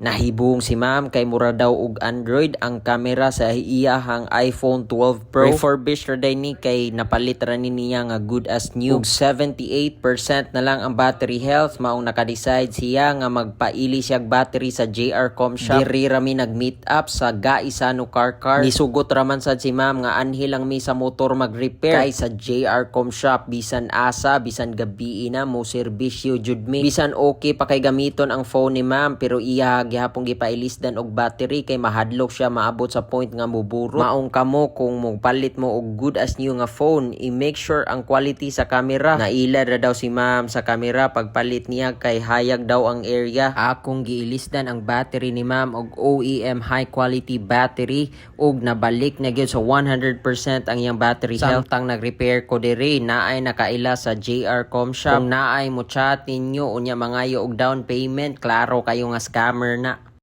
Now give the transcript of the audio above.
Nahibong si ma'am kay mura daw og Android ang kamera sa iyahang iPhone 12 Pro. Refurbished ra day ni kay napalit ra ni niya nga good as new. Ug 78% na lang ang battery health maong nakadecide siya nga magpaili siya battery sa JR Com Shop. Diri ra mi nag-meet up sa Gaisano Car Car. Nisugot ra man sad si ma'am nga anhi lang mi sa motor mag-repair kay sa JR Com Shop bisan asa bisan gabi na mo serbisyo jud mi. Bisan okay pa kay gamiton ang phone ni ma'am pero iya gihapon gipailisdan og battery kay mahadlok siya maabot sa point nga muburo. Maong kamo kung mogpalit mo og good as new nga phone, i-make sure ang quality sa camera. Nailad ra daw si ma'am sa camera pagpalit niya kay hayag daw ang area. Akong giilisdan ang battery ni ma'am og OEM high quality battery ug nabalik na gyud sa 100% ang iyang battery health. Samtang nag-repair ko diri naay nakaila sa JR Com Shop. Kung naay mo chat ninyo unya mangayo og down payment, klaro kayo nga scammer na.